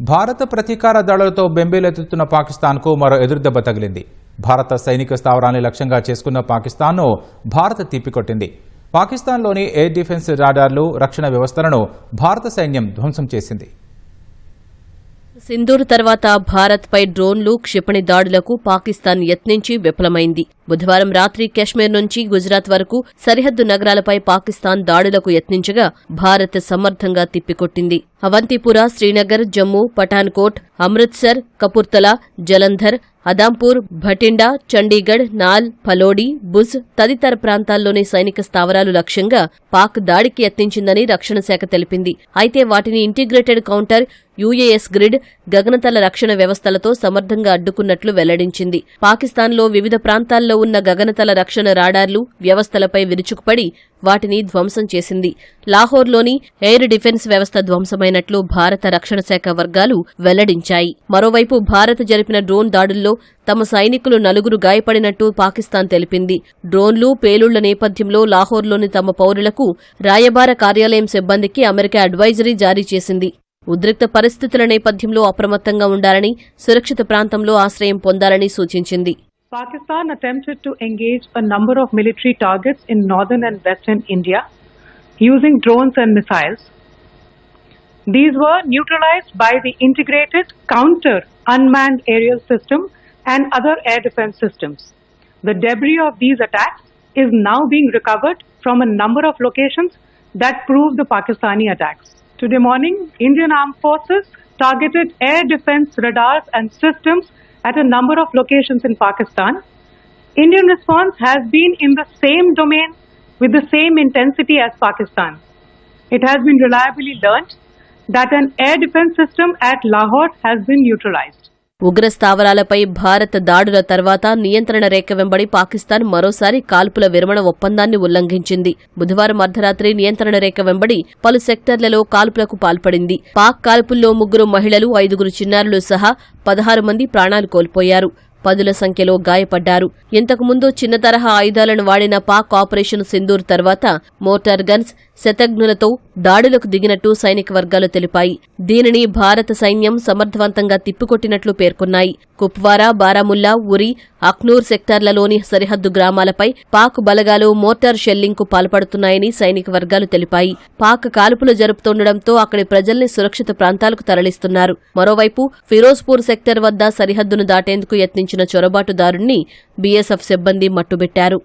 భారత ప్రతీకార దాడులతో బెంబేలెత్తుతున్న పాకిస్తాన్కు మరో ఎదురుదెబ్బ తగిలింది. భారత సైనిక స్థావరాన్ని లక్ష్యంగా చేసుకున్న పాకిస్తాన్ను భారత్ తిప్పికొట్టింది. పాకిస్తాన్లోని ఎయిర్ డిఫెన్స్ రాడార్లు రక్షణ వ్యవస్థలను భారత సైన్యం ధ్వంసం చేసింది. సింధూర్ తర్వాత భారత్పై డ్రోన్లు క్షిపణి దాడులకు పాకిస్తాన్ యత్నించి విఫలమైంది. బుధవారం రాత్రి కశ్మీర్ నుంచి గుజరాత్ వరకు సరిహద్దు నగరాలపై పాకిస్తాన్ దాడులకు యత్నించగా భారత్ సమర్థంగా తిప్పికొట్టింది. అవంతిపుర శ్రీనగర్ జమ్మూ పఠాన్కోట్ అమృత్సర్ కపుర్తలా జలంధర్ అదాంపూర్ భటిండా చండీగఢ్ నాల్ ఫలోడి బుజ్ తదితర ప్రాంతాల్లోని సైనిక స్థావరాలు లక్ష్యంగా పాక్ దాడికి యత్నించిందని రక్షణ శాఖ తెలిపింది. అయితే వాటిని ఇంటిగ్రేటెడ్ కౌంటర్ యూఏఎస్ గ్రిడ్ గగనతల రక్షణ వ్యవస్థలతో సమర్థంగా అడ్డుకున్నట్లు వెల్లడించింది. పాకిస్తాన్లో వివిధ ప్రాంతాల్లో ఉన్న గగనతల రక్షణ రాడార్లు వ్యవస్థలపై విరుచుకుపడి వాటిని ధ్వంసం చేసింది. లాహోర్లోని ఎయిర్ డిఫెన్స్ వ్యవస్థ ధ్వంసమైనట్లు భారత రక్షణ శాఖ వర్గాలు వెల్లడించాయి. మరోవైపు భారత్ జరిపిన డ్రోన్ దాడుల్లో తమ సైనికులు నలుగురు గాయపడినట్టు పాకిస్తాన్ తెలిపింది. డ్రోన్లు పేలుళ్ళ నేపథ్యంలో లాహోర్లోని తమ పౌరులకు రాయబార కార్యాలయం సిబ్బందికి అమెరికా అడ్వైజరీ జారీ చేసింది. ఉద్రిక్త పరిస్థితుల నేపథ్యంలో అప్రమత్తంగా ఉండాలని సురక్షిత ప్రాంతంలో ఆశ్రయం పొందాలని సూచించింది. Pakistan attempted to engage a number of military targets in northern and western India using drones and missiles. These were neutralized by the integrated counter unmanned aerial system and other air defense systems. The debris of these attacks is now being recovered from a number of locations that prove the Pakistani attacks. Today morning, Indian Armed Forces targeted air defense radars and systems at a number of locations in Pakistan. Indian response has been in the same domain with the same intensity as Pakistan. It has been reliably learnt that an air defense system at Lahore has been neutralized. ఉగ్ర స్థావరాలపై భారత్ దాడుల తర్వాత నియంత్రణ రేఖ వెంబడి పాకిస్తాన్ మరోసారి కాల్పుల విరమణ ఒప్పందాన్ని ఉల్లంఘించింది. బుధవారం అర్ధరాత్రి నియంత్రణ రేఖ వెంబడి పలు సెక్టర్లలో కాల్పులకు పాల్పడింది. పాక్ కాల్పుల్లో ముగ్గురు మహిళలు ఐదుగురు చిన్నారులు సహా పదహారు మంది ప్రాణాలు కోల్పోయారు. పదుల సంఖ్యలో గాయపడ్డారు. ఇంతకుముందు చిన్న తరహా ఆయుధాలను వాడిన పాక్ ఆపరేషన్ సింధూర్ తర్వాత మోటార్ గన్స్ శతఘ్నులతో దాడులకు దిగినట్టు సైనిక వర్గాలు తెలిపాయి. దీనిని భారత సైన్యం సమర్థవంతంగా తిప్పికొట్టినట్లు పేర్కొన్నాయి. కుప్వారా బారాముల్లా ఉరి అక్నూర్ సెక్టార్లలోని సరిహద్దు గ్రామాలపై పాక్ బలగాలు మోటార్ షెల్లింగ్కు పాల్పడుతున్నాయని సైనిక వర్గాలు తెలిపాయి. పాక్ కాల్పులు జరుపుతుండటంతో అక్కడి ప్రజల్ని సురక్షిత ప్రాంతాలకు తరలిస్తున్నారు. మరోవైపు ఫిరోజ్పూర్ సెక్టర్ వద్ద సరిహద్దును దాటేందుకు యత్నించిన చొరబాటుదారుణ్ణి బీఎస్ఎఫ్ సిబ్బంది మట్టుబెట్టారు.